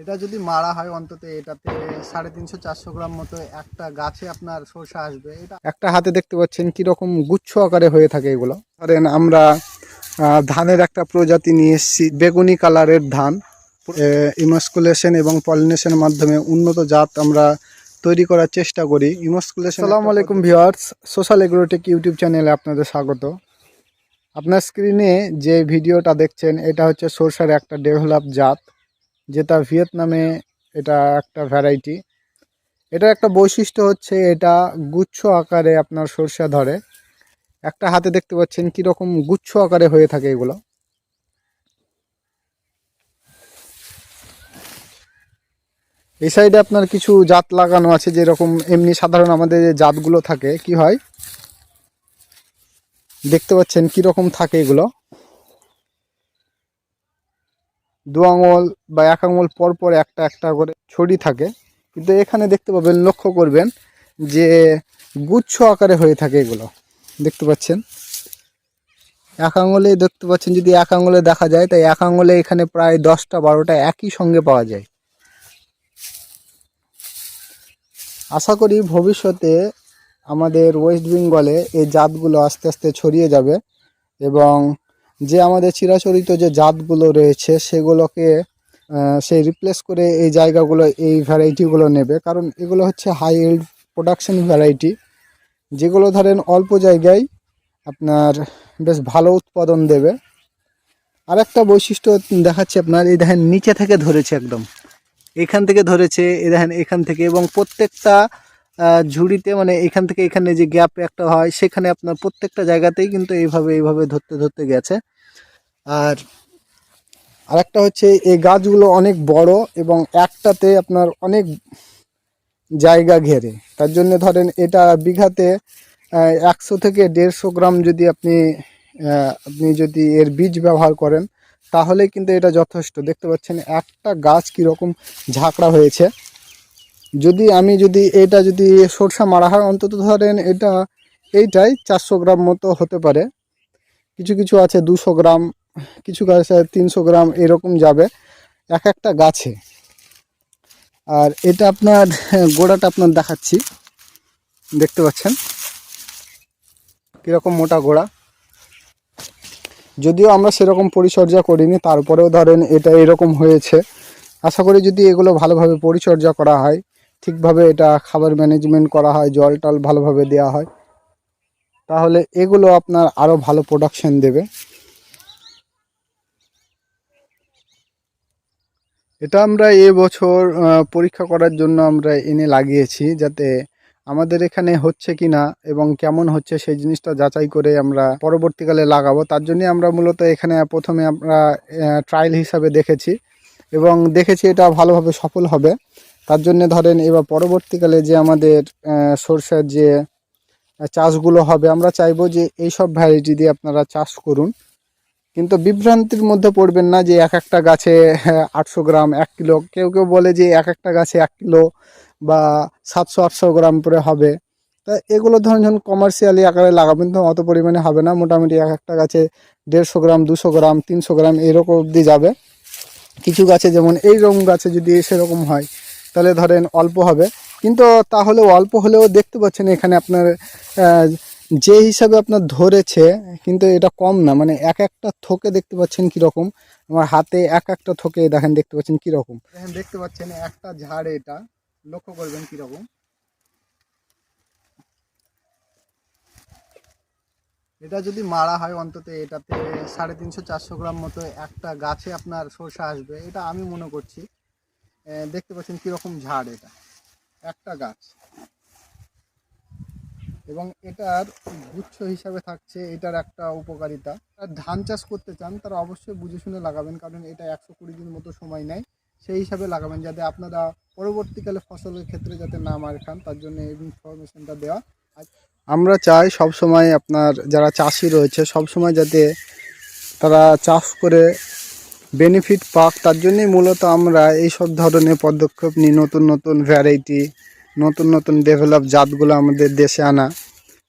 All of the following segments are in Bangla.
এটা যদি মারা হয় অন্তত এটাতে সাড়ে তিনশো চারশো গ্রাম মতো একটা গাছে আপনার সরষে আসবে। এটা একটা হাতে দেখতে পাচ্ছেন কীরকম গুচ্ছ আকারে হয়ে থাকে এগুলো। ধরেন আমরা ধানের একটা প্রজাতি নিয়ে এসেছি বেগুনি কালারের ধান। ইমাস্কুলেশন এবং পলিনেশনের মাধ্যমে উন্নত জাত আমরা তৈরি করার চেষ্টা করি। ইমাস্কুলেশন সালাম আলাইকুম ভিউয়ার্স সোশ্যাল এগ্রোটেক ইউটিউব চ্যানেলে আপনাদের স্বাগত। আপনার স্ক্রিনে যে ভিডিওটা দেখছেন এটা হচ্ছে সরষার একটা ডেভেলপ জাত। যেটা ভিয়েতনামে এটা একটা ভ্যারাইটি এটা একটা বৈশিষ্ট্য হচ্ছে এটা গুচ্ছ আকারে আপনার সরষা ধরে। একটা হাতে দেখতে পাচ্ছেন কীরকম গুচ্ছ আকারে হয়ে থাকে এগুলো। এই সাইডে আপনার কিছু জাত লাগানো আছে যেরকম এমনি সাধারণ আমাদের যে জাতগুলো থাকে, কি হয়? দেখতে পাচ্ছেন কীরকম থাকে এগুলো। দু আঙুল বা এক আঙুল পর পর একটা একটা করে ছড়ি থাকে। কিন্তু এখানে দেখতে পাবেন, লক্ষ্য করবেন যে গুচ্ছ আকারে হয়ে থাকে এগুলো। দেখতে পাচ্ছেন? এক আঙুলে দেখতে পাচ্ছেন, যদি এক আঙুলে দেখা যায়, তাই এক আঙুলে এখানে প্রায় দশটা বারোটা একই সঙ্গে পাওয়া যায়। আশা করি ভবিষ্যতে আমাদের ওয়েস্ট বেঙ্গলে এই জাতগুলো আস্তে আস্তে ছড়িয়ে যাবে এবং যে আমাদের চিরাচরিত যে জাতগুলো রয়েছে সেগুলোকে আহ, সে রিপ্লেস করে এই জায়গাগুলো এই ভ্যারাইটিগুলো নেবে। কারণ এগুলো হচ্ছে হাই ইল্ড প্রোডাকশন ভ্যারাইটি যেগুলো ধরেন অল্প জায়গায় আপনার বেশ ভালো উৎপাদন দেবে। আর একটা বৈশিষ্ট্য দেখাচ্ছে আপনার এই দেখেন নিচে থেকে ধরেছে একদম। এখান থেকে ধরেছে এ দেখেন এখান থেকে এবং প্রত্যেকটা ঝুড়িতে মানে এখান থেকে এখানে যে গ্যাপ একটা হয়, সেখানে আপনার প্রত্যেকটা জায়গাতেই কিন্তু এইভাবে এইভাবে ধরতে ধরতে গেছে। আর আরেকটা হচ্ছে, এই গাছগুলো অনেক বড় এবং একটাতে আপনার অনেক জায়গা ঘেরে। তার জন্য ধরেন এটা বিঘাতে একশো থেকে দেড়শো গ্রাম যদি আপনি আপনি যদি এর বীজ ব্যবহার করেন, তাহলে কিন্তু এটা যথেষ্ট। দেখতে পাচ্ছেন, একটা গাছ কীরকম ঝাঁকড়া হয়েছে। যদি আমি যদি এটা যদি সরষা মারা হয়, অন্তত ধরেন এটা এইটাই চারশো গ্রাম মতো হতে পারে। কিছু কিছু আছে দুশো গ্রাম, কিছু আছে তিনশো গ্রাম, এরকম যাবে এক একটা গাছে। আর এটা আপনার গোড়াটা আপনার দেখাচ্ছি। দেখতে পাচ্ছেন? কীরকম মোটা গোড়া। যদিও আমরা সেরকম পরিচর্যা করিনি, তারপরেও ধরেন এটা এরকম হয়েছে। আশা করি যদি এগুলো ভালোভাবে পরিচর্যা করা হয় ঠিকভাবে এটা খাবার ম্যানেজমেন্ট করা হয় জল টল ভালোভাবে দেওয়া হয়। তাহলে এগুলো আপনার আরও ভালো প্রোডাকশন দেবে। এটা আমরা এবছর আহ, পরীক্ষা করার জন্য আমরা এনে লাগিয়েছি যাতে আমাদের এখানে হচ্ছে কি না এবং কেমন হচ্ছে সেই জিনিসটা যাচাই করে আমরা পরবর্তীকালে লাগাবো। তার জন্য আমরা মূলত এখানে প্রথমে আমরা ট্রায়াল হিসাবে দেখেছি এবং দেখেছি এটা ভালোভাবে সফল হবে। তার জন্য ধরেন এবার পরবর্তীকালে যে আমাদের সরষের যে চাষগুলো হবে, আমরা চাইব যে এই সব ভ্যারাইটি দিয়ে আপনারা চাষ করুন। কিন্তু বিভ্রান্তির মধ্যে পড়বেন না যে এক একটা গাছে আটশো গ্রাম, এক কিলো। কেউ কেউ বলে যে এক একটা গাছে এক কিলো বা সাতশো, আটশো গ্রাম করে হবে। তা এগুলো ধরুন যখন কমার্শিয়ালি আকারে লাগাবেন তো অত পরিমাণে হবে না। মোটামুটি এক একটা গাছে দেড়শো গ্রাম, দুশো গ্রাম, তিনশো গ্রাম এরকম অবধি যাবে। কিছু গাছে যেমন এই রকম গাছে যদি সেরকম হয় তাহলে ধরেন অল্প হবে। কিন্তু তাহলে অল্প হলেও দেখতে পাচ্ছেন এখানে আপনার যে হিসাবে আপনার ধরেছে, কিন্তু এটা কম না। মানে এক একটা থোকে দেখতে পাচ্ছেন কীরকম। আমার হাতে এক একটা থোকে দেখেন, দেখতে পাচ্ছেন কীরকম। দেখেন, দেখতে পাচ্ছেন একটা ঝাড় এটা। লক্ষ্য করবেন কীরকম। এটা যদি মারা হয় অন্তত এটাতে সাড়ে তিনশো চারশো গ্রাম মতো একটা গাছে আপনার সরষে আসবে। এটা আমি মনে করছি। দেখতে পাচ্ছেন কীরকম ঝাড় এটা। একটা গাছ। এবং এটার গুচ্ছ হিসাবে থাকছে, এটার একটা উপকারিতা। ধান চাষ করতে চান, তারা অবশ্যই বুঝে শুনে লাগাবেন, কারণ এটা একশো কুড়ি দিন মতো সময় নেয়। সেই হিসাবে লাগাবেন, যাতে আপনারা পরবর্তীকালে ফসলের ক্ষেত্রে যাতে না মার খান, তার জন্য এই ইনফরমেশনটা দেওয়া। আমরা চাই সব সময় আপনার, যারা চাষি রয়েছে সব সময় যাতে তারা চাষ করে বেনিফিট পাক, তার জন্যই মূলত আমরা এই সব ধরনের পদক্ষেপ নিই, নতুন নতুন ভ্যারাইটি নতুন নতুন ডেভেলপ জাতগুলো আমাদের দেশে আনা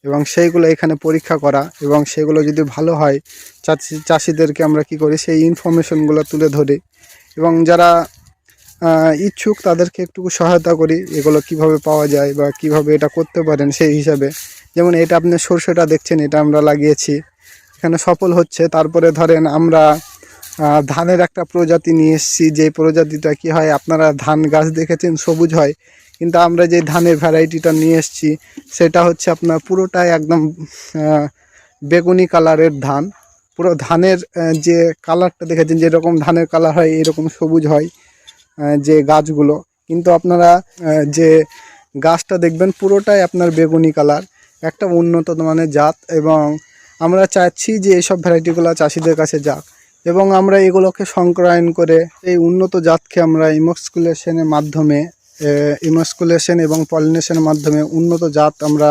এবং সেইগুলো এখানে পরীক্ষা করা এবং সেগুলো যদি ভালো হয় চাষি চাষিদেরকে আমরা কি করি, সেই ইনফরমেশনগুলো তুলে ধরি এবং যারা ইচ্ছুক তাদেরকে একটু সহায়তা করি, এগুলো কীভাবে পাওয়া যায় বা কীভাবে এটা করতে পারেন সেই হিসাবে। যেমন এটা আপনি সর্ষেটা দেখছেন, এটা আমরা লাগিয়েছি। এখানে সফল হচ্ছে, তারপরে ধরেন আমরা ধানের একটা প্রজাতি নিয়ে এসেছি। যে প্রজাতিটা কি হয়, আপনারা ধান গাছ দেখেছেন, সবুজ হয়। কিন্তু আমরা যে ধানের ভ্যারাইটিটা নিয়ে এসেছি, সেটা হচ্ছে আপনার পুরোটাই একদম বেগুনি কালারের ধান। পুরো ধানের যে কালারটা দেখেছেন, যেরকম ধানের কালার হয়, এরকম সবুজ হয় যে গাছগুলো। কিন্তু আপনারা যে গাছটা দেখবেন, পুরোটাই আপনার বেগুনি কালার। একটা উন্নত মানের জাত এবং আমরা চাচ্ছি যে এইসব ভ্যারাইটিগুলো চাষিদের কাছে যাক। এবং আমরা এগুলোকে সংক্রায়ণ করে এই উন্নত জাতকে আমরা ইমক্সকুলেশনের মাধ্যমে ইমস্কুলেশন এবং পলিনেশনের মাধ্যমে উন্নত জাত আমরা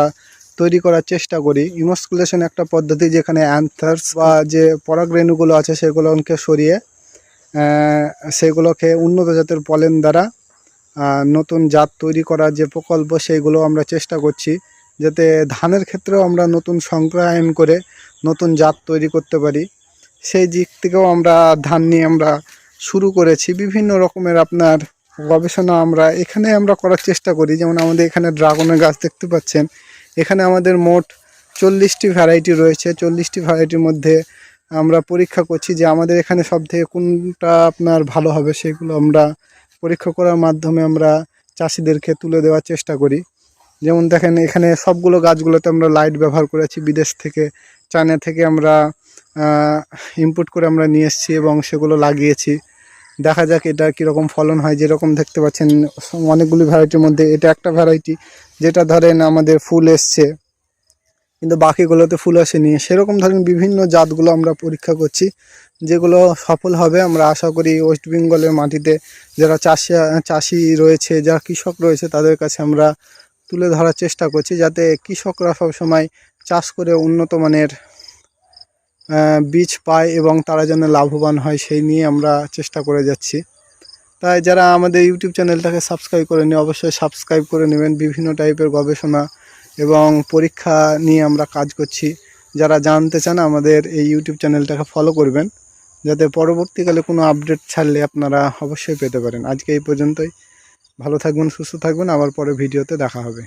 তৈরি করার চেষ্টা করি। ইমস্কুলেশন একটা পদ্ধতি যেখানে অ্যান্থার্স বা যে পরাগরেণুগুলো আছে সেগুলোকে সরিয়ে সেগুলোকে উন্নত জাতের পলেন দ্বারা নতুন জাত তৈরি করার যে প্রকল্প সেইগুলো আমরা চেষ্টা করছি যাতে ধানের ক্ষেত্রেও আমরা নতুন সংক্রায়ণ করে নতুন জাত তৈরি করতে পারি। সেই দিক থেকেও আমরা ধান নিয়ে আমরা শুরু করেছি। বিভিন্ন রকমের আপনার গবেষণা আমরা এখানে আমরা করার চেষ্টা করি। যেমন আমাদের এখানে ড্রাগনের গাছ দেখতে পাচ্ছেন। এখানে আমাদের মোট চল্লিশটি ভ্যারাইটি রয়েছে। চল্লিশটি ভ্যারাইটির মধ্যে আমরা পরীক্ষা করছি যে আমাদের এখানে সব থেকে কোনটা আপনার ভালো হবে সেগুলো আমরা পরীক্ষা করার মাধ্যমে আমরা চাষিদেরকে তুলে দেওয়ার চেষ্টা করি। যেমন দেখেন এখানে সবগুলো গাছগুলোতে আমরা লাইট ব্যবহার করেছি। বিদেশ থেকে, চায়না থেকে আমরা ইম্পোর্ট করে আমরা নিয়ে এসেছি এবং সেগুলো লাগিয়েছি। দেখা যাক এটা কীরকম ফলন হয়, যেরকম দেখতে পাচ্ছেন, অনেকগুলি ভ্যারাইটির মধ্যে এটা একটা ভ্যারাইটি যেটা ধরেন আমাদের ফুল এসছে, কিন্তু বাকিগুলোতে ফুল আসেনি। সেরকম ধরেন বিভিন্ন জাতগুলো আমরা পরীক্ষা করছি, যেগুলো সফল হবে। আমরা আশা করি ওয়েস্ট বেঙ্গলের মাটিতে যারা চাষি চাষি রয়েছে, যারা কৃষক রয়েছে, তাদের কাছে আমরা তুলে ধরার চেষ্টা করছি, যাতে কৃষকরা সবসময় চাষ করে উন্নত মানের বীজ পায় এবং তারা যেন লাভবান হয় সেই নিয়ে আমরা চেষ্টা করে যাচ্ছি। তাই যারা আমাদের ইউটিউব চ্যানেলটাকে সাবস্ক্রাইব করে নিয়ে অবশ্যই সাবস্ক্রাইব করে নেবেন। বিভিন্ন টাইপের গবেষণা এবং পরীক্ষা নিয়ে আমরা কাজ করছি। যারা জানতে চান, আমাদের এই ইউটিউব চ্যানেলটাকে ফলো করবেন। যাতে পরবর্তীকালে কোনো আপডেট ছাড়লে আপনারা অবশ্যই পেতে পারেন। আজকে এই পর্যন্তই। ভালো থাকবেন, সুস্থ থাকবেন। আবার পরে ভিডিওতে দেখা হবে।